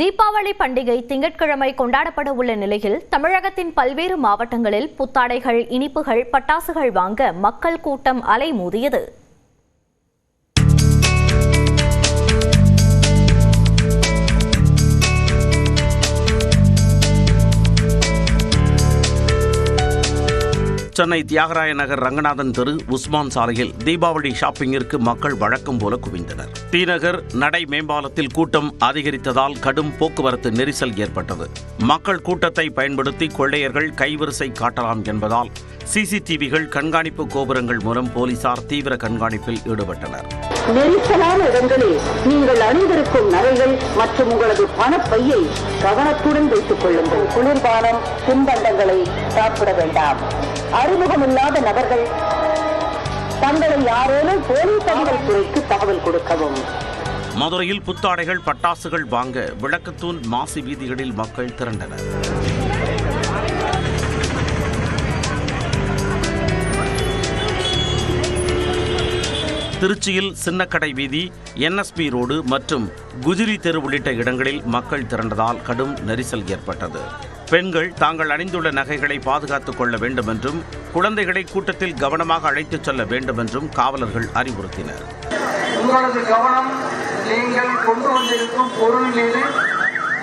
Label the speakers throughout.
Speaker 1: தீபாவளி பண்டிகை திங்கட்கிழமை கொண்டாடப்பட உள்ள நிலையில் தமிழகத்தின் பல்வேறு மாவட்டங்களில் புத்தாடைகள் இனிப்புகள் பட்டாசுகள் வாங்க மக்கள் கூட்டம் அலைமோதியது.
Speaker 2: சென்னை தியாகராய நகர் ரங்கநாதன் தெரு உஸ்மான் சாலையில் தீபாவளி ஷாப்பிங்கிற்கு மக்கள் வழக்கம் போல குவிந்தனர். தீநகர் நடை மேம்பாலத்தில் கூட்டம் அதிகரித்ததால் கடும் போக்குவரத்து நெரிசல் ஏற்பட்டது. மக்கள் கூட்டத்தை பயன்படுத்தி கொள்ளையர்கள் கைவரிசை காட்டலாம் என்பதால் சிசிடிவிகள் கண்காணிப்பு கோபுரங்கள் மூலம் போலீசார் தீவிர கண்காணிப்பில் ஈடுபட்டனர்.
Speaker 3: நெரிசலான இடங்களில் நீங்கள் அணிந்திருக்கும் நகைகள் மற்றும் உங்களது பணப்பையை கவனத்துடன் வைத்துக் கொள்ளுங்கள். குளிர்பானம் தின்பண்டங்களை சாப்பிட வேண்டாம். அறிமுகமில்லாத நபர்கள் தங்களை யாரேனும் போலீஸ் தகவல் துறைக்கு தகவல் கொடுக்கவும்.
Speaker 2: மதுரையில் புத்தாடைகள் பட்டாசுகள் வாங்க விளக்கத்தூண் மாசி வீதிகளில் மக்கள் திரண்டனர். திருச்சியில் சின்னக்கடை வீதி என்எஸ்பி ரோடு மற்றும் குஜிலி தெரு உள்ளிட்ட இடங்களில் மக்கள் திரண்டதால் கடும் நெரிசல் ஏற்பட்டது. பெண்கள் தாங்கள் அணிந்துள்ள நகைகளை பாதுகாத்துக் கொள்ள வேண்டும் என்றும் குழந்தைகளை கூட்டத்தில் கவனமாக அழைத்துச் செல்ல வேண்டும் என்றும் காவலர்கள் அறிவுறுத்தினர்.
Speaker 4: உங்களது கவனம் நீங்கள் கொண்டு வந்திருக்கும் பொருள் மீது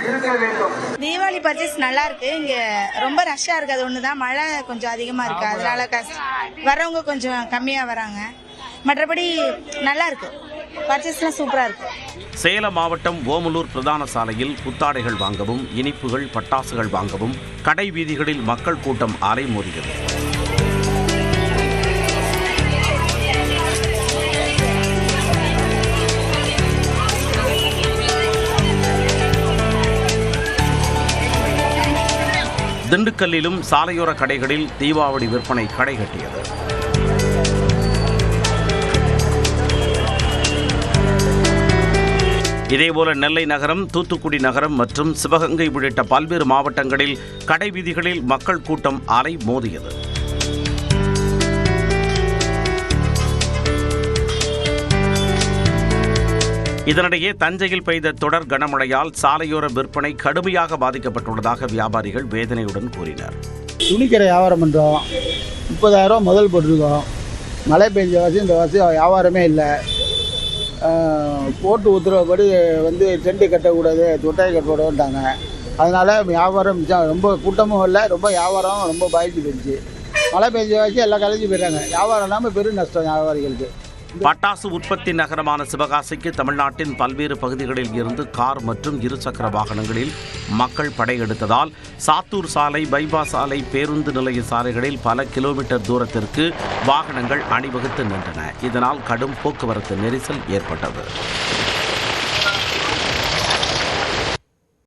Speaker 4: இருக்க வேண்டும்.
Speaker 5: தீபாவளி பர்ச்சேஸ் நல்லா இருக்கு. இங்க ரொம்ப ரஷ்ஷா இருக்கு. அது ஒண்ணுதான். மழை கொஞ்சம் அதிகமா இருக்கு. அதனால கஷ்ட வரவங்க கொஞ்சம் கம்மியா வராங்க. மற்றபடி நல்லா இருக்கு. பர்ச்சேஸ்லாம் சூப்பராக இருக்கு.
Speaker 2: சேலம் மாவட்டம் ஓமலூர் பிரதான சாலையில் புத்தாடைகள் வாங்கவும் இனிப்புகள் பட்டாசுகள் வாங்கவும் கடை வீதிகளில் மக்கள் கூட்டம் அலைமோதியது திண்டுக்கல்லிலும் சாலையோர கடைகளில் தீபாவளி விற்பனை கடை இதேபோல நெல்லை நகரம் தூத்துக்குடி நகரம் மற்றும் சிவகங்கை உள்ளிட்ட பல்வேறு மாவட்டங்களில் கடை வீதிகளில் மக்கள் கூட்டம் அலை மோதியது. இதனிடையே தஞ்சையில் பெய்த தொடர் கனமழையால் சாலையோர விற்பனை கடுமையாக பாதிக்கப்பட்டுள்ளதாக வியாபாரிகள் வேதனையுடன் கூறினர்.
Speaker 6: துணிக்கடை வியாபாரம் பண்ணுறோம் முப்பதாயிரம் முதல் போட்டிருக்கோம். மழை பெஞ்ச வாசி இந்த வாசி வியாபாரமே இல்லை. போட்டு உத்தரவுப்படி வந்து டெண்ட்டு கட்டக்கூடாது தொட்டாய் கட்டக்கூடாதுன்ட்டாங்க அதனால் வியாபாரம் மிச்சம் ரொம்ப கூட்டமும் இல்லை ரொம்ப வியாபாரம் ரொம்ப பாதிச்சு போயிடுச்சு. மழை பெஞ்ச வச்சு எல்லாம் கலைஞ்சு போயிடுறாங்க. வியாபாரம் இல்லாமல் பெரும் நஷ்டம் வியாபாரிகளுக்கு.
Speaker 2: பட்டாசு உற்பத்தி நகரமான சிவகாசிக்கு தமிழ்நாட்டின் பல்வேறு பகுதிகளில் இருந்து கார் மற்றும் இருசக்கர வாகனங்களில் மக்கள் படையெடுத்ததால் சாத்தூர் சாலை பைபாஸ் சாலை பேருந்து நிலைய சாலைகளில் பல கிலோமீட்டர் தூரத்திற்கு வாகனங்கள் அணிவகுத்து நின்றன. இதனால் கடும் போக்குவரத்து நெரிசல் ஏற்பட்டது.